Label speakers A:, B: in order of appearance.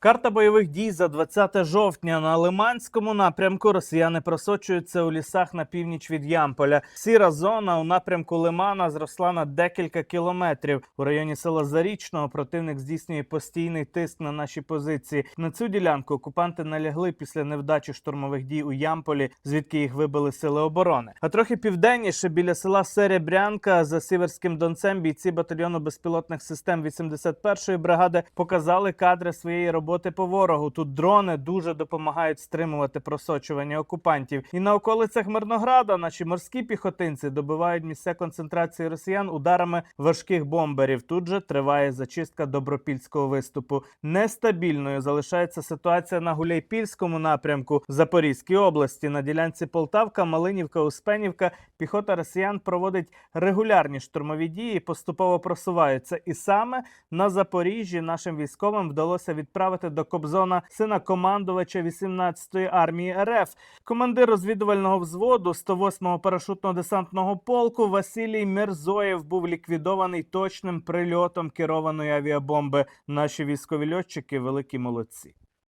A: Карта бойових дій за 20 жовтня на Лиманському напрямку. Росіяни просочуються у лісах на північ від Ямполя. Сіра зона у напрямку Лимана зросла на декілька кілометрів. У районі села Зарічного противник здійснює постійний тиск на наші позиції. На цю ділянку окупанти налягли після невдачі штурмових дій у Ямполі, звідки їх вибили сили оборони. А трохи південніше біля села Серебрянка за Сіверським Донцем бійці батальйону безпілотних систем 81-ї бригади показали кадри своєї роботи по ворогу. Тут дрони дуже допомагають стримувати просочування окупантів. І на околицях Мирнограда наші морські піхотинці добивають місця концентрації росіян ударами важких бомберів. Тут же триває зачистка добропільського виступу. Нестабільною залишається ситуація на Гуляйпільському напрямку в Запорізькій області. На ділянці Полтавка, Малинівка, Успенівка піхота росіян проводить регулярні штурмові дії, поступово просуваються. І саме на Запоріжжі нашим військовим вдалося відправити до Кобзона сина командувача 18-ї армії РФ. Командир розвідувального взводу 108-го парашутно-десантного полку Василій Мірзоєв був ліквідований точним прильотом керованої авіабомби. Наші військові льотчики великі молодці.